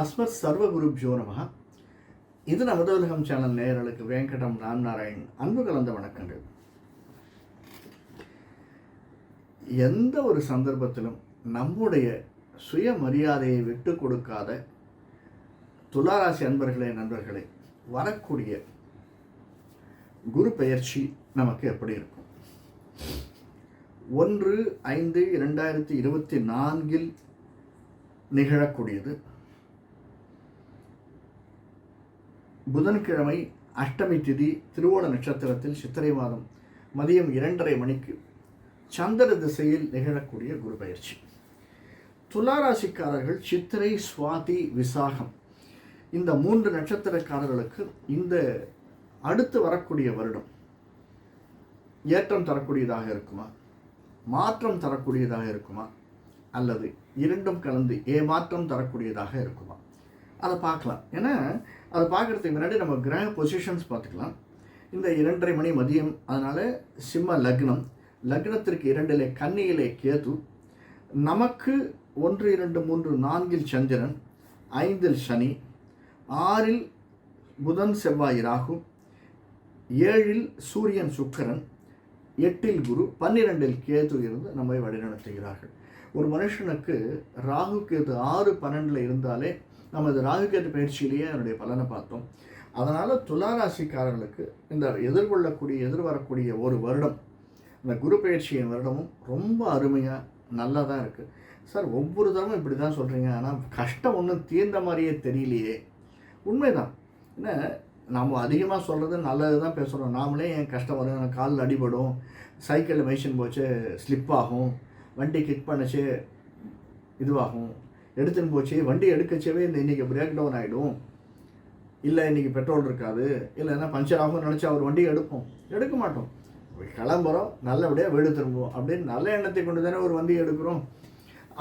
அஸ்மத் சர்வகுருப்ஜோ நமக இது நமது உலகம் சேனல் நேயர்களுக்கு வேங்கடம் ராம்நாராயண் அன்பு கலந்த வணக்கங்கள். எந்த ஒரு சந்தர்ப்பத்திலும் நம்முடைய சுயமரியாதையை விட்டு கொடுக்காத துளாராசி அன்பர்களே நண்பர்களே வரக்கூடிய குரு பெயர்ச்சி நமக்கு எப்படி இருக்கும்? ஒன்று ஐந்து இரண்டாயிரத்தி இருபத்தி நான்கில் நிகழக்கூடியது. புதன்கிழமை அஷ்டமி திதி திருவோண நட்சத்திரத்தில் சித்திரை மாதம் மதியம் இரண்டரை மணிக்கு சந்திர திசையில் நிகழக்கூடிய குரு பயிற்சி. துளாராசிக்காரர்கள் சித்திரை சுவாதி விசாகம் இந்த மூன்று நட்சத்திரக்காரர்களுக்கு இந்த அடுத்து வரக்கூடிய வருடம் ஏற்றம் தரக்கூடியதாக இருக்குமா? மாற்றம் தரக்கூடியதாக இருக்குமா? அல்லது இரண்டும் கலந்து ஏமாற்றம் தரக்கூடியதாக இருக்குமா? அதை பார்க்கலாம். ஏன்னா அதை பார்க்குறதுக்கு முன்னாடி நம்ம கிரக பொசிஷன்ஸ் பார்த்துக்கலாம். இந்த இரண்டரை மணி மதியம் அதனால் சிம்ம லக்னம். லக்னத்திற்கு இரண்டிலே கன்னியிலே கேது. நமக்கு ஒன்று இரண்டு மூன்று நான்கில் சந்திரன் ஐந்தில் சனி ஆறில் புதன் செவ்வாய் ராகு ஏழில் சூரியன் சுக்கரன் எட்டில் குரு பன்னிரெண்டில் கேது இருந்து நம்மை வழிநடத்துகிறார்கள். ஒரு மனுஷனுக்கு ராகு கேது ஆறு பன்னெண்டில் இருந்தாலே நமது ராகு கேது பயிற்சியிலேயே அதனுடைய பலனை பார்த்தோம். அதனால் துளாராசிக்காரர்களுக்கு இந்த எதிர்கொள்ளக்கூடிய எதிர்வரக்கூடிய ஒரு வருடம் இந்த குரு பயிற்சியின் வருடமும் ரொம்ப அருமையாக நல்லா தான் இருக்குது சார் ஒவ்வொரு தரமும் இப்படி தான் சொல்கிறீங்க ஆனால் கஷ்டம் ஒன்றும் தீர்ந்த மாதிரியே தெரியலையே. உண்மைதான். என்ன நாம் அதிகமாக சொல்கிறது நல்லது தான் பேசுகிறோம் நாமளே என் கஷ்டம் வரும் எனக்கு காலில் அடிபடும். சைக்கிளில் மெஷின் போச்சு ஸ்லிப் ஆகும். வண்டி கிக் பண்ணிச்சு இதுவாகும். எடுத்துன்னு போச்சு வண்டி எடுக்கச்சவே இந்த இன்றைக்கி பிரேக் டவுன் ஆகிடும் இல்லை இன்றைக்கி பெட்ரோல் இருக்காது இல்லைன்னா பஞ்சர் ஆகும் நினச்சா ஒரு வண்டி எடுப்போம். எடுக்க மாட்டோம். கிளம்புறோம் நல்லபடியாக வீடு திரும்புவோம் அப்படின்னு நல்ல எண்ணத்தை கொண்டு தானே ஒரு வண்டி எடுக்கிறோம்.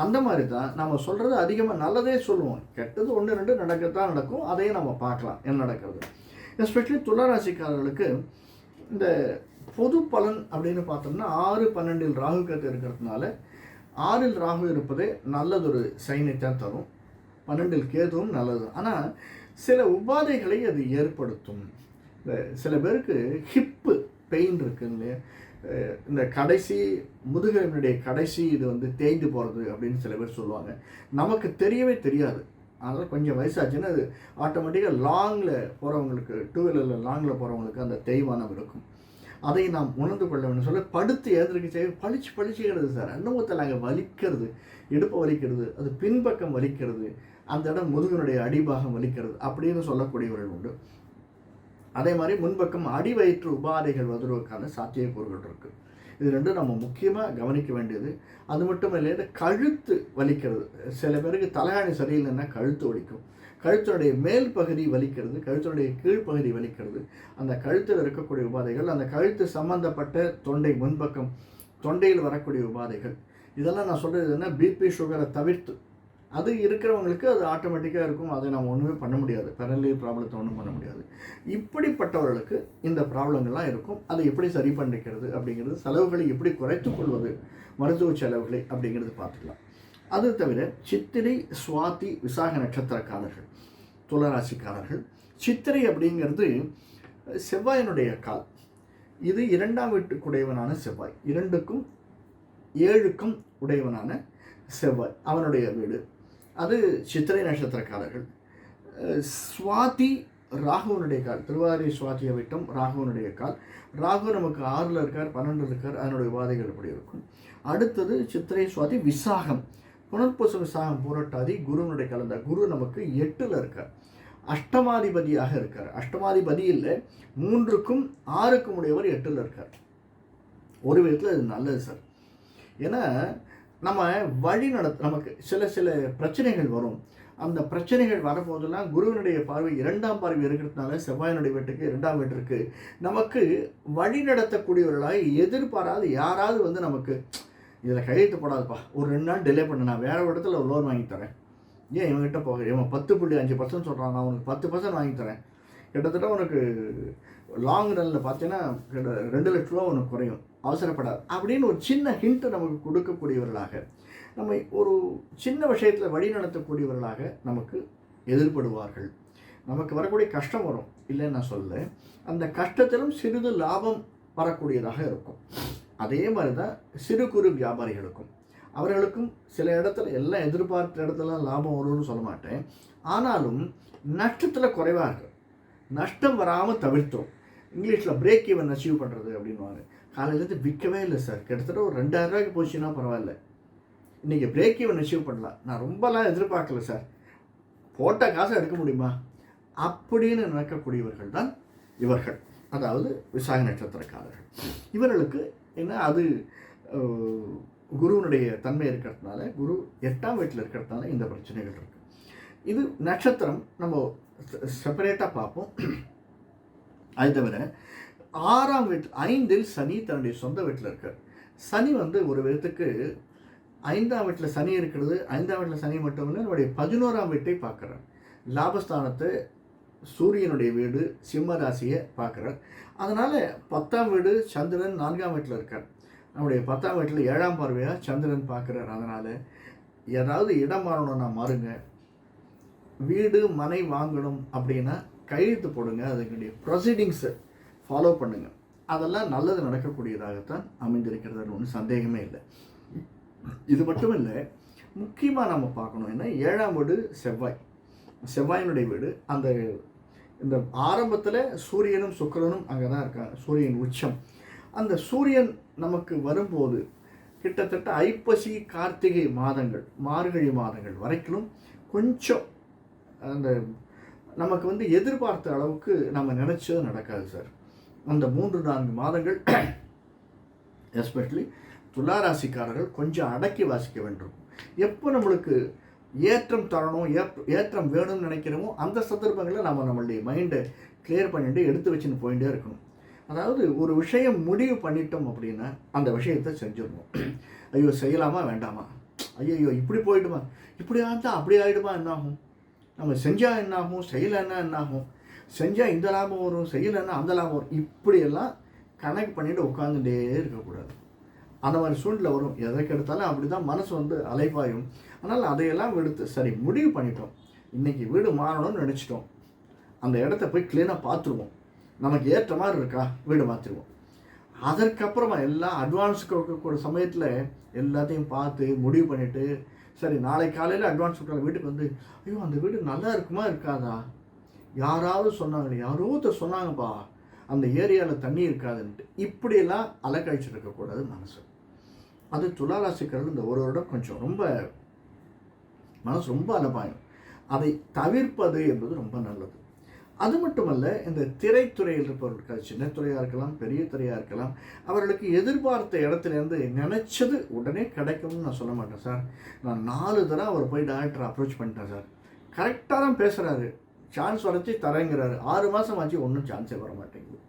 அந்த மாதிரி தான் நம்ம சொல்கிறது அதிகமாக நல்லதே சொல்லுவோம். கெட்டது ஒன்று ரெண்டு நடக்கத்தான் நடக்கும். அதையும் நம்ம பார்க்கலாம் என்ன நடக்கிறது. எஸ்பெஷலி துளராசிக்காரர்களுக்கு இந்த பொது பலன் அப்படின்னு பார்த்தோம்னா ஆறு பன்னெண்டில் ராகு கத்து இருக்கிறதுனால ஆறில் ராகு இருப்பதே நல்லதொரு சைனைத்தான் தரும். பன்னெண்டில் கேதுவும் நல்லது. ஆனால் சில உபாதைகளை அது ஏற்படுத்தும். இந்த சில பேருக்கு ஹிப்பு பெயின் இருக்குங்க இல்லையா? இந்த கடைசி முதுகெலும்பினுடைய கடைசி இது வந்து தேய்ந்து போகிறது அப்படின்னு சில பேர் சொல்லுவாங்க. நமக்கு தெரியவே தெரியாது. அதனால் கொஞ்சம் வயசாச்சுன்னா அது ஆட்டோமேட்டிக்காக லாங்கில் போகிறவங்களுக்கு டூ வீலரில் லாங்கில் போகிறவங்களுக்கு அந்த தேய்மானம் இருக்கும் அதை நாம் உணர்ந்து கொள்ள வேண்டும். சொல்ல படுத்து எழுந்திருக்க செய்ய பளிச்சு பளிச்சுக்கிறது சார். அன்னமுத்தில் அங்கே வலிக்கிறது. இடுப்பு வலிக்கிறது அது பின்பக்கம் வலிக்கிறது அந்த இடம் முதுகினுடைய அடிபாகம் வலிக்கிறது அப்படின்னு சொல்லக்கூடியவர்கள் உண்டு. அதே மாதிரி முன்பக்கம் அடி வயிற்று உபாதைகள் வருவதற்கான சாத்தியக்கூறுகள் இருக்குது இது ரெண்டும் நம்ம முக்கியமாக கவனிக்க வேண்டியது. அது மட்டும் இல்லை கழுத்து வலிக்கிறது. சில பேருக்கு தலைகாணி சரியில்லைன்னா கழுத்து வலிக்கும். கழுத்தினுடைய மேல் பகுதி வலிக்கிறது கழுத்தினுடைய கீழ்ப்பகுதி வலிக்கிறது. அந்த கழுத்தில் இருக்கக்கூடிய உபாதைகள் அந்த கழுத்து சம்பந்தப்பட்ட தொண்டை முன்பக்கம் தொண்டையில் வரக்கூடிய உபாதைகள். இதெல்லாம் நான் சொல்கிறது என்ன? பிபி சுகரை தவிர்த்து. அது இருக்கிறவங்களுக்கு அது ஆட்டோமேட்டிக்காக இருக்கும். அதை நம்ம ஒன்றுமே பண்ண முடியாது. பெரலி ப்ராப்ளத்தை ஒன்றும் பண்ண முடியாது. இப்படிப்பட்டவர்களுக்கு இந்த ப்ராப்ளங்கள்லாம் இருக்கும். அதை எப்படி சரி பண்ணிக்கிறது அப்படிங்கிறது செலவுகளை எப்படி குறைத்து கொள்வது மருத்துவ செலவுகளை அப்படிங்கிறது பார்த்துக்கலாம். அது தவிர சித்திரை சுவாதி விசாக நட்சத்திரக்காரர்கள். துளராசிக்காரர்கள். சித்திரை அப்படிங்கிறது செவ்வாயினுடைய கால். இது இரண்டாம் வீட்டுக்குடையவனான செவ்வாய். இரண்டுக்கும் ஏழுக்கும் உடையவனான செவ்வாய். அவனுடைய வீடு. அது சித்திரை நட்சத்திரக்காரர்கள். சுவாதி ராகுவனுடைய கால். திருவாரி சுவாதியை விட்டும் ராகுவனுடைய கால். ராகு நமக்கு ஆறில் இருக்கார் பன்னெண்டில் இருக்கார். அதனுடைய வாதைகள் எப்படி இருக்கும். அடுத்தது சித்திரை சுவாதி விசாகம். புனர்பூச விசாகம் புரட்டாதி குருவனுடைய கலந்த குரு நமக்கு எட்டில் இருக்கார். அஷ்டமாதிபதியாக இருக்கார் அஷ்டமாதிபதி இல்லை மூன்றுக்கும் ஆறுக்கும் உடையவர் எட்டில் இருக்கார். ஒரு விதத்தில் அது நல்லது சார். ஏன்னா நம்ம வழி நட நமக்கு சில சில பிரச்சனைகள் வரும். அந்த பிரச்சனைகள் வரும்போதெல்லாம் குருவினுடைய பார்வை இரண்டாம் பார்வை இருக்கிறதுனால செவ்வாயினுடைய வீட்டுக்கு இரண்டாம் வீட்டிற்கு நமக்கு வழி நடத்தக்கூடியவர்களாக எதிர்பாராது யாராவது வந்து நமக்கு இதில் கையெழுத்து போடாதுப்பா. ஒரு ரெண்டு நாள் டிலே பண்ண. நான் வேறு இடத்துல ஒரு லோன் வாங்கி தரேன். ஏன் இவன்கிட்ட போக இவன் பத்து புள்ளி அஞ்சு பர்சன்ட் சொல்கிறான் நான் உனக்கு பத்து பர்சன்ட் வாங்கி தரேன். கிட்டத்தட்ட உனக்கு லாங் ரனில் பார்த்தீங்கன்னா ரெண்டு லட்ச ரூபா உனக்கு குறையும். அவசரப்படாது. அப்படின்னு ஒரு சின்ன ஹிண்ட்டு நமக்கு கொடுக்கக்கூடியவர்களாக நம்ம ஒரு சின்ன விஷயத்தில் வழி நடத்தக்கூடியவர்களாக நமக்கு எதிர்படுவார்கள். நமக்கு வரக்கூடிய கஷ்டம் வரும். இல்லைன்னு நான் சொல்ல அந்த கஷ்டத்திலும் சிறிது லாபம் வரக்கூடியதாக இருக்கும். அதே மாதிரி தான் சிறு குறு வியாபாரிகளுக்கும். அவர்களுக்கும் சில இடத்துல எல்லாம் எதிர்பார்த்த இடத்துலலாம் லாபம் வரும்னு சொல்ல மாட்டேன். ஆனாலும் நஷ்டத்தில் குறைவார்கள். நஷ்டம் வராமல் தவிர்த்தோம். இங்கிலீஷில் பிரேக் ஈவன் அச்சீவ் பண்ணுறது அப்படின்வாங்க காலையிலேருந்து விற்கவே இல்லை சார் கிட்டத்தட்ட ஒரு ரெண்டாயிரம் ரூபாய்க்கு போச்சுன்னா பரவாயில்ல. இன்றைக்கி பிரேக் ஈவன் அச்சீவ் பண்ணலாம். நான் ரொம்பலாம் எதிர்பார்க்கல சார் போட்ட காசை எடுக்க முடியுமா? அப்படின்னு நினைக்கக்கூடியவர்கள் தான் இவர்கள். அதாவது விசாக நட்சத்திரக்காரர்கள். இவர்களுக்கு என்ன அது குருவினுடைய தன்மை இருக்கிறதுனால குரு எட்டாம் வீட்டில் இருக்கிறதுனால இந்த பிரச்சனைகள் இருக்குது இது நட்சத்திரம் நம்ம செப்பரேட்டாக பார்ப்போம். அது தவிர ஆறாம் வீட்டில் ஐந்தில் சனி தன்னுடைய சொந்த வீட்டில் இருக்கார். சனி வந்து ஒரு விதத்துக்கு ஐந்தாம் வீட்டில் சனி இருக்கிறது ஐந்தாம் வீட்டில் சனி மட்டும் இல்லை நம்முடைய பதினோராம் வீட்டை பார்க்குறார். லாபஸ்தானத்தை சூரியனுடைய வீடு சிம்ம ராசியை பார்க்குறார். அதனால் பத்தாம் வீடு சந்திரன் நான்காம் வீட்டில் இருக்கார். நம்முடைய பத்தாம் வீட்டில் ஏழாம் பார்வையாக சந்திரன் பார்க்குறார். அதனால் ஏதாவது இடம் மாறணும்னா மாறுங்க. வீடு மனை வாங்கணும் அப்படின்னா கையெழுத்து போடுங்க. அதுக்குடைய ப்ரொசீடிங்ஸை ஃபாலோ பண்ணுங்கள் அதெல்லாம் நல்லது நடக்கக்கூடியதாகத்தான் அமைந்திருக்கிறது ஒன்றும் சந்தேகமே இல்லை. இது மட்டும் இல்லை முக்கியமாக நம்ம பார்க்கணும் என்ன? ஏழாம் வீடு செவ்வாய். செவ்வாயினுடைய வீடு அந்த இந்த ஆரம்பத்தில் சூரியனும் சுக்கிரனும் அங்கே தான் இருக்காங்க. சூரியன் உச்சம். அந்த சூரியன் நமக்கு வரும்போது கிட்டத்தட்ட ஐப்பசி கார்த்திகை மாதங்கள் மார்கழி மாதங்கள் வரைக்கும் கொஞ்சம் அந்த நமக்கு வந்து எதிர்பார்த்த அளவுக்கு நம்ம நினச்சது நடக்காது சார். அந்த மூன்று நான்கு மாதங்கள் எஸ்பெஷலி துளாராசிக்காரர்கள் கொஞ்சம் அடக்கி வாசிக்க வேண்டும். எப்போ நம்மளுக்கு ஏற்றம் தரணும் ஏப்- ஏற்றம் வேணும்னு நினைக்கிறோமோ அந்த சந்தர்ப்பங்களில் நம்ம நம்மளுடைய மைண்டை கிளியர் பண்ணிட்டு எடுத்து வச்சுன்னு போயிட்டே இருக்கணும். அதாவது ஒரு விஷயம் முடிவு பண்ணிட்டோம் அப்படின்னா அந்த விஷயத்தை செஞ்சிடணும். ஐயோ செய்யலாமா வேண்டாமா? ஐயோ இப்படி போயிடுமா? இப்படி ஆச்சா அப்படி ஆகிடுமா என்னாகும் நம்ம செஞ்சால் என்ன ஆகும்? செய்யலைன்னா என்ன ஆகும்? செஞ்சால் இந்த லாபம் வரும் செய்யலைன்னா அந்த லாபம் வரும். இப்படியெல்லாம் கணக்கு பண்ணிட்டு உட்காந்துட்டே இருக்கக்கூடாது. அந்த மாதிரி சூழ்நிலை வரும். எதற்கு எடுத்தாலும் அப்படி தான் மனசு வந்து அலைப்பாயும். ஆனால் அதையெல்லாம் எடுத்து சரி முடிவு பண்ணிட்டோம். இன்றைக்கி வீடு மாறணும்னு நினச்சிட்டோம். அந்த இடத்த போய் க்ளீனாக பார்த்துருவோம். நமக்கு ஏற்ற மாதிரி இருக்கா? வீடு மாற்றிடுவோம் அதற்கப்புறமா எல்லாம் அட்வான்ஸ் கொடுக்கக்கூடிய சமயத்தில் எல்லாத்தையும் பார்த்து முடிவு பண்ணிவிட்டு சரி நாளை காலையில் அட்வான்ஸ் கொடுக்குற வீட்டுக்கு வந்து ஐயோ அந்த வீடு நல்லா இருக்குமா இருக்காதா? யாராவது சொன்னாங்க யாரோ ஒருத்தர் சொன்னாங்கப்பா அந்த ஏரியாவில் தண்ணி இருக்காதுன்ட்டு இப்படியெல்லாம் அலக்கழிச்சுட்டு இருக்கக்கூடாது மனசு. அது துளாராசிக்கிறது இந்த ஒரு வருடம் கொஞ்சம் ரொம்ப மனசு ரொம்ப அலபாயம் அதை தவிர்ப்பது என்பது ரொம்ப நல்லது. அது மட்டுமல்ல இந்த திரைத்துறையில் இருப்பவர்கள் சின்ன துறையாக இருக்கலாம் பெரிய துறையாக இருக்கலாம் அவர்களுக்கு எதிர்பார்த்த இடத்துலேருந்து நினச்சது உடனே கிடைக்கும்னு நான் சொல்ல மாட்டேன் சார். நான் நாலு தடவை அவர் போய் டாக்டர் அப்ரோச் பண்ணிட்டேன் சார். கரெக்டாக தான் பேசுகிறாரு சான்ஸ் வரைச்சி தரேங்கிறாரு. ஆறு மாதம் ஆச்சு ஒன்றும் சான்ஸே வர மாட்டேங்குது.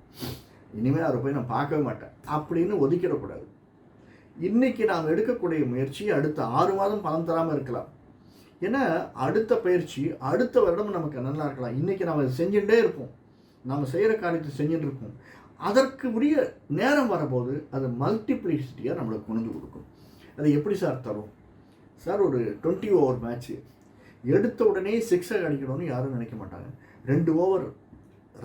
இனிமேல் அவரை போய் நான் பார்க்கவே மாட்டேன். அப்படின்னு ஒதுக்கிடக்கூடாது. இன்றைக்கி நாம் எடுக்கக்கூடிய முயற்சி அடுத்த ஆறு மாதம் பணம் தராமல் இருக்கலாம். ஏன்னா அடுத்த பயிற்சி அடுத்த வருடம் நமக்கு நல்லா இருக்கலாம். இன்றைக்கி நம்ம செஞ்சுட்டே இருப்போம். நம்ம செய்கிற காரியத்தை செஞ்சுட்டு இருப்போம். அதற்கு உரிய நேரம் வரும்போது அது மல்டிப்ளிசிட்டியாக நம்மளுக்கு கொண்டு கொடுக்கும். அது எப்படி சார் தரும்? சார் ஒரு டுவெண்ட்டி ஓவர் மேட்ச்சு எடுத்த உடனே சிக்ஸாக அடிக்கணும்னு யாரும் நினைக்க மாட்டாங்க. ரெண்டு ஓவர்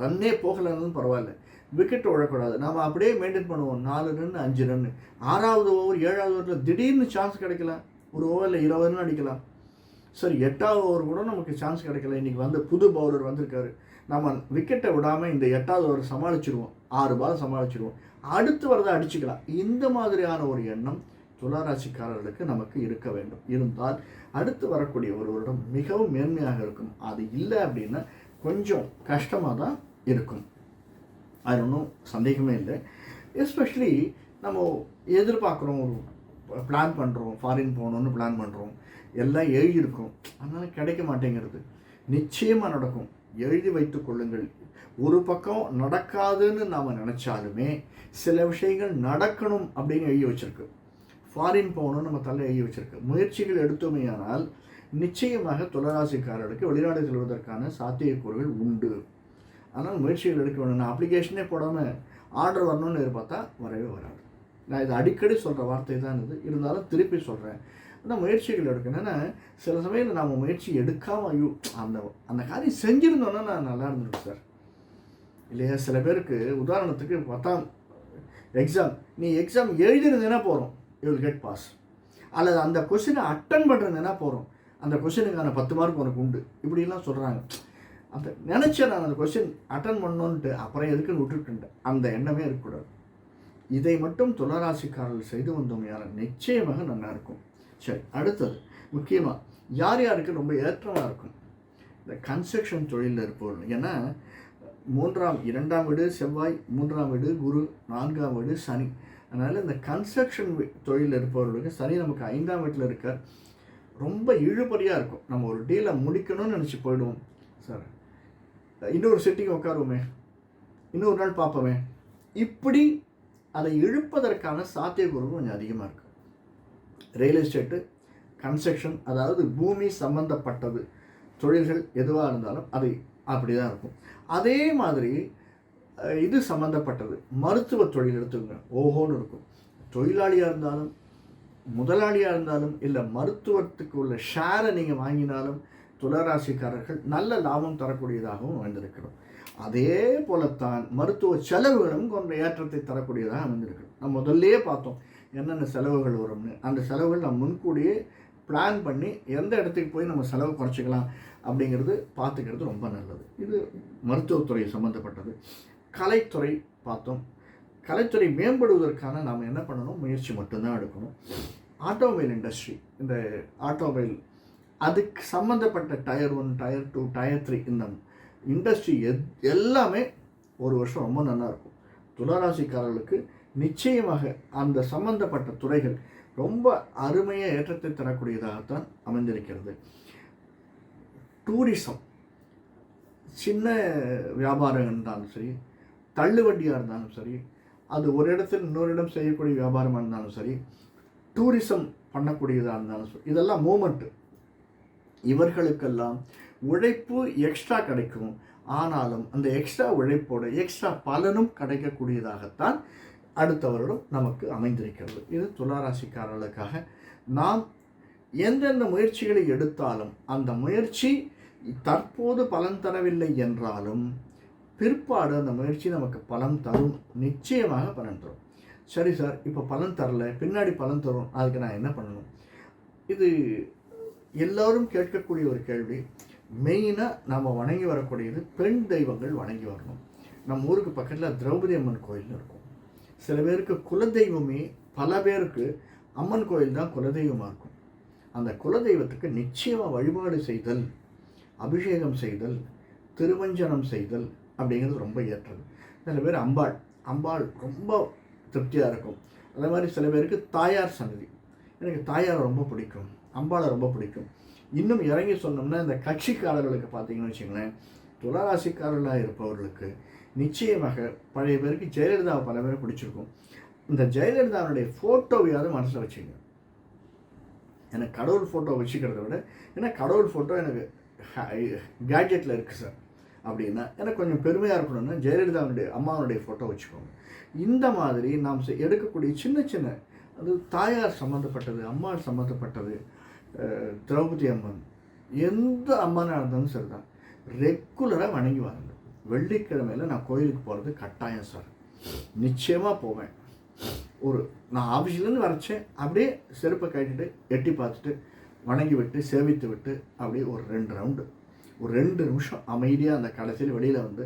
ரன்னே போகலன்னு பரவாயில்ல. விக்கெட் விழக்கூடாது. நாம் அப்படியே மெயின்டைன் பண்ணுவோம். நாலு ரன் அஞ்சு ரன் ஆறாவது ஓவர் ஏழாவது ஓவரில் திடீர்னு சான்ஸ் கிடைக்கலாம் ஒரு ஓவரில் இருபது ரன் அடிக்கலாம். சரி எட்டாவது ஓவர் கூட நமக்கு சான்ஸ் கிடைக்கல. இன்றைக்கி வந்து புது பவுலர் வந்திருக்காரு. நம்ம விக்கெட்டை விடாமல் இந்த எட்டாவது ஓவர் சமாளிச்சிருவோம். ஆறு பால் சமாளிச்சிருவோம். அடுத்து வரதை அடிச்சுக்கலாம். இந்த மாதிரியான ஒரு எண்ணம் துளாராசிக்காரர்களுக்கு நமக்கு இருக்க வேண்டும். இருந்தால் அடுத்து வரக்கூடிய ஒரு வருடம் மிகவும் மேன்மையாக இருக்கும். அது இல்லை அப்படின்னா கொஞ்சம் கஷ்டமாக தான் இருக்கும். அது ஒன்றும் சந்தேகமே இல்லை. எஸ்பெஷலி நம்ம எதிர்பார்க்குறோம். ஒரு பிளான் பண்ணுறோம் ஃபாரின் போகணுன்னு பிளான் பண்ணுறோம் எல்லாம் எழுதியிருக்கும். அதனால் கிடைக்க மாட்டேங்கிறது. நிச்சயமாக நடக்கும். எழுதி வைத்து கொள்ளுங்கள். ஒரு பக்கம் நடக்காதுன்னு நாம் நினச்சாலுமே சில விஷயங்கள் நடக்கணும் அப்படின்னு எழுதி வச்சுருக்கு. ஃபாரின் போகணும்னு நம்ம தலை எழுதி வச்சுருக்கு. முயற்சிகள் எடுத்தோமேயானால் நிச்சயமாக துளராசிக்காரர்களுக்கு வெளிநாடு செல்வதற்கான சாத்தியக்கூறுகள் உண்டு. ஆனால் முயற்சிகள் எடுக்க வேணும். நான் அப்ளிகேஷனே போடாமல் ஆர்டர் வரணும்னு எதிர்பார்த்தா வரவே வராது. நான் இது அடிக்கடி சொல்கிற வார்த்தை தான் இது. இருந்தாலும் திருப்பி சொல்கிறேன் ஆனால் முயற்சிகள் எடுக்கணும் ஏன்னா சில சமயம் நாம் முயற்சி எடுக்காமல் ஐயோ அந்த அந்த காரியம் செஞ்சுருந்தோன்னா நான் நல்லா இருந்திருக்கேன் சார். இல்லையா? சில பேருக்கு உதாரணத்துக்கு பத்தாம் எக்ஸாம் நீ எக்ஸாம் எழுதிருந்தேன்னா போகிறோம் யூ வில் கெட் பாஸ் அல்லது அந்த கொஷினை அட்டன் பண்ணுறதுனா போகிறோம் அந்த கொஷினுக்கான பத்து மார்க் உனக்கு உண்டு. இப்படிலாம் சொல்கிறாங்க அந்த நினச்சேன் நான் அந்த கொஷின் அட்டன் பண்ணோன்ட்டு அப்புறம் எதுக்குன்னு விட்டுட்டுட்டேன் அந்த எண்ணமே இருக்கக்கூடாது. இதை மட்டும் துளராசிக்காரர்கள் செய்து வந்தோம் யாரும் நிச்சயமாக நல்லா இருக்கும். சரி அடுத்தது முக்கியமாக யார் யாருக்கு ரொம்ப ஏற்றமாக இருக்கும் இந்த கன்ஸ்ட்ரக்ஷன் தொழிலில் இருப்பவர்கள். ஏன்னா மூன்றாம் இரண்டாம் வீடு செவ்வாய் மூன்றாம் வீடு குரு நான்காம் வீடு சனி. அதனால் இந்த கன்ஸ்ட்ரக்ஷன் தொழிலில் இருப்பவர்களுக்கு சனி நமக்கு ஐந்தாம் வீட்டில் இருக்கார். ரொம்ப இழுபறியாக இருக்கும். நம்ம ஒரு டீலை முடிக்கணும்னு நினச்சி போயிடுவோம். சார் இன்னொரு செட்டிங் உட்காருவோமே. இன்னொரு நாள் பார்ப்போமே. இப்படி அதை இழுப்பதற்கான சாத்தியக்கூறு கொஞ்சம் அதிகமாக இருக்குது ரியல் எஸ்டேட்டு கன்ஸ்ட்ரக்ஷன் அதாவது பூமி சம்பந்தப்பட்டது தொழில்கள் எதுவாக இருந்தாலும் அது அப்படி தான் இருக்கும். அதே மாதிரி இது சம்மந்தப்பட்டது மருத்துவ தொழில் எடுத்துக்கோங்க. ஓஹோன்னு இருக்கும். தொழிலாளியாக இருந்தாலும் முதலாளியாக இருந்தாலும் இல்லை மருத்துவத்துக்கு உள்ள ஷேரை நீங்கள் வாங்கினாலும் துளராசிக்காரர்கள் நல்ல லாபம் தரக்கூடியதாகவும் அமைந்திருக்கிறோம் அதே போலத்தான் மருத்துவ செலவுகளும் கொண்ட ஏற்றத்தை தரக்கூடியதாக அமைந்திருக்கிறோம் நம்ம முதல்லயே பார்த்தோம். என்னென்ன செலவுகள் வரும்னு. அந்த செலவுகள் நம்ம முன்கூடியே பிளான் பண்ணி எந்த இடத்துக்கு போய் நம்ம செலவு குறைச்சிக்கலாம் அப்படிங்கிறது பார்த்துக்கிறது ரொம்ப நல்லது. இது மருத்துவத்துறை சம்மந்தப்பட்டது கலைத்துறை பார்த்தோம். கலைத்துறை மேம்படுவதற்கான நாம் என்ன பண்ணணும்? முயற்சி மட்டும்தான் எடுக்கணும். ஆட்டோமொபைல் இண்டஸ்ட்ரி இந்த ஆட்டோமொபைல் அதுக்கு சம்மந்தப்பட்ட tier one tier two tier three இந்த இண்டஸ்ட்ரி எத் எல்லாமே ஒரு வருஷம் ரொம்ப நல்லா இருக்கும். துளாராசிக்காரர்களுக்கு நிச்சயமாக அந்த சம்பந்தப்பட்ட துறைகள் ரொம்ப அருமையாக ஏற்றத்தை தரக்கூடியதாகத்தான் அமைந்திருக்கிறது. டூரிசம் சின்ன வியாபாரம் இருந்தாலும் சரி தள்ளுவண்டியாக இருந்தாலும் சரி அது ஒரு இடத்தில் இன்னொரு இடம் செய்யக்கூடிய வியாபாரமாக இருந்தாலும் சரி டூரிசம் பண்ணக்கூடியதாக இருந்தாலும் சரி இதெல்லாம் மூமெண்ட்டு இவர்களுக்கெல்லாம் உழைப்பு எக்ஸ்ட்ரா கிடைக்கும். ஆனாலும் அந்த எக்ஸ்ட்ரா உழைப்போட எக்ஸ்ட்ரா பலனும் கிடைக்கக்கூடியதாகத்தான் அடுத்த வருடம் நமக்கு அமைந்திருக்கிறது. இது துளாராசிக்காரர்களுக்காக. நாம் எந்தெந்த முயற்சிகளை எடுத்தாலும் அந்த முயற்சி தற்போது பலன் தரவில்லை என்றாலும் பிற்பாடு அந்த முயற்சி நமக்கு பலன் தரும். நிச்சயமாக பலன் தரும். சரி சார் இப்போ பலன் தரல பின்னாடி பலன் தரும். அதுக்கு நான் என்ன பண்ணணும்? இது எல்லோரும் கேட்கக்கூடிய ஒரு கேள்வி. மெயினாக நம்ம வணங்கி வரக்கூடியது பெண் தெய்வங்கள் வணங்கி வரணும். நம்ம ஊருக்கு பக்கத்தில் திரௌபதி அம்மன் கோயில்னு இருக்கும். சில பேருக்கு குலதெய்வமே பல பேருக்கு அம்மன் கோயில் தான் குலதெய்வமாக இருக்கும். அந்த குலதெய்வத்துக்கு நிச்சயமாக வழிபாடு செய்தல் அபிஷேகம் செய்தல் திருவஞ்சனம் செய்தல் அப்படிங்கிறது ரொம்ப ஏற்றது. சில பேர் அம்பாள் அம்பாள் ரொம்ப திருப்தியாக இருக்கும். அதே மாதிரி சில பேருக்கு தாயார் சன்னதி. எனக்கு தாயார் ரொம்ப பிடிக்கும் அம்பாளை ரொம்ப பிடிக்கும். இன்னும் இறங்கி சொன்னோம்னா இந்த கட்சிக்காரர்களுக்கு பார்த்தீங்கன்னு வச்சுங்களேன் துளாராசிக்காரர்களாக இருப்பவர்களுக்கு நிச்சயமாக பழைய பேருக்கு ஜெயலலிதாவை பல பேரை பிடிச்சிருக்கும். இந்த ஜெயலலிதாவுடைய ஃபோட்டோவையாவது மனசில் வச்சுங்க. எனக்கு கடவுள் ஃபோட்டோ வச்சுக்கிறத விட ஏன்னா கடவுள் ஃபோட்டோ எனக்கு கேட்ஜெட்டில் இருக்குது சார். அப்படின்னா எனக்கு கொஞ்சம் பெருமையாக இருக்கணும்னா ஜெயலலிதாவுடைய அம்மாவுடைய ஃபோட்டோ வச்சுக்கோங்க. இந்த மாதிரி நாம் எடுக்கக்கூடிய சின்ன சின்ன அது தாயார் சம்மந்தப்பட்டது அம்மா சம்மந்தப்பட்டது திரௌபதி அம்மன் எந்த அம்மனாக இருந்தாலும் சரி தான் ரெகுலராக வணங்கி வாருங்க. வெள்ளிக்கிழமையில் நான் கோயிலுக்கு போகிறது கட்டாயம் சார் நிச்சயமாக போவேன். ஒரு நான் ஆஃபீஸ்லேருந்து வரைச்சேன். அப்படியே செருப்பை கட்டிட்டு எட்டி பார்த்துட்டு வணங்கி விட்டு சேவித்து விட்டு அப்படியே ஒரு ரெண்டு ரவுண்டு ஒரு ரெண்டு நிமிஷம் அமைதியாக அந்த கடைசியில் வெளியில் வந்து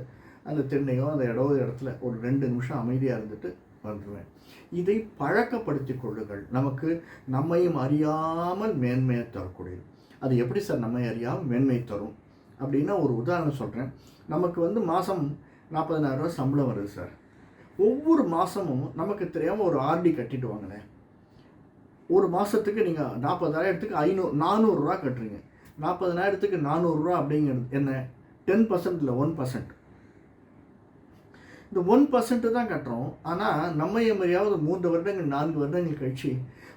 அந்த திண்ணையோ அந்த இடோ இடத்துல ஒரு ரெண்டு நிமிஷம் அமைதியாக இருந்துட்டு வந்துடுவேன் இதை பழக்கப்படுத்தி கொள்ளுங்கள். நமக்கு நம்மையும் அறியாமல் மேன்மையை தரக்கூடியது. அது எப்படி சார் நம்மை அறியாமல் மேன்மை தரும்? அப்படின்னா ஒரு உதாரணம் சொல்கிறேன் நமக்கு வந்து மாதம் நாற்பதனாயிரரூவா சம்பளம் வருது சார். ஒவ்வொரு மாதமும் நமக்கு தெரியாமல் ஒரு ஆர்டி கட்டிட்டு வாங்கினேன் ஒரு மாதத்துக்கு நீங்கள் நாற்பதாயிரத்துக்கு ஐநூறு நானூறுரூவா கட்டுறீங்க. நாற்பதனாயிரத்துக்கு நானூறுரூவா அப்படிங்கிறது என்ன? Ten percent one percent? இந்த ஒன் பர்சன்ட்டு தான் கட்டுறோம். ஆனால் நம்ம எம்மையாவது மூன்று வருடங்கள் நான்கு வருடங்கள் கழிச்சு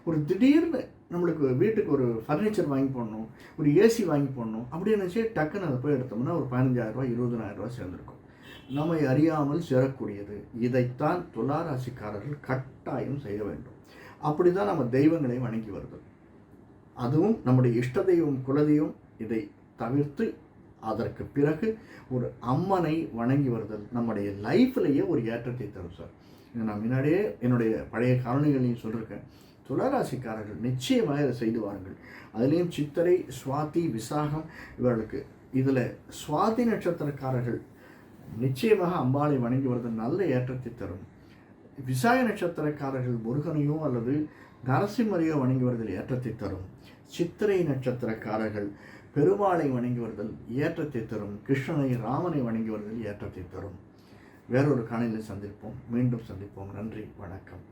ஒரு திடீர்னு நம்மளுக்கு வீட்டுக்கு ஒரு ஃபர்னிச்சர் வாங்கி போடணும் ஒரு ஏசி வாங்கி போடணும் அப்படின்னு நினச்சி டக்குன்னு அதை போய் எடுத்தோம்னா ஒரு பதினஞ்சாயிரரூபா இருபதனாயிரரூபா சேர்ந்துருக்கும். நம்மை அறியாமல் சேரக்கூடியது. இதைத்தான் துளாராசிக்காரர்கள் கட்டாயம் செய்ய வேண்டும். அப்படி தான் நம்ம தெய்வங்களை வணங்கி வருது. அதுவும் நம்முடைய இஷ்ட தெய்வம் குலதெய்வம் இதை தவிர்த்து அதற்கு பிறகு ஒரு அம்மனை வணங்கி வருதல் நம்முடைய லைஃப்லேயே ஒரு ஏற்றத்தை தரும் சார் இதை நான் முன்னாடியே என்னுடைய பழைய காரணிகளையும் சொல்லியிருக்கேன் துளராசிக்காரர்கள் நிச்சயமாக இதை செய்து வாருங்கள் அதுலேயும் சித்திரை சுவாதி விசாகம் இவர்களுக்கு. இதில் சுவாதி நட்சத்திரக்காரர்கள் நிச்சயமாக அம்பாளை வணங்கி வருதல் நல்ல ஏற்றத்தை தரும். விசாய நட்சத்திரக்காரர்கள் முருகனையோ அல்லது நரசிம்மரையோ வணங்கி வருதல் ஏற்றத்தை தரும். சித்திரை நட்சத்திரக்காரர்கள் பெருமாளை வணங்கி வருதல் ஏற்றத்தை தரும். கிருஷ்ணனை ராமனை வணங்கி வருதல் ஏற்றத்தை தரும். வேறொரு காலையில் சந்திப்போம். மீண்டும் சந்திப்போம். நன்றி வணக்கம்.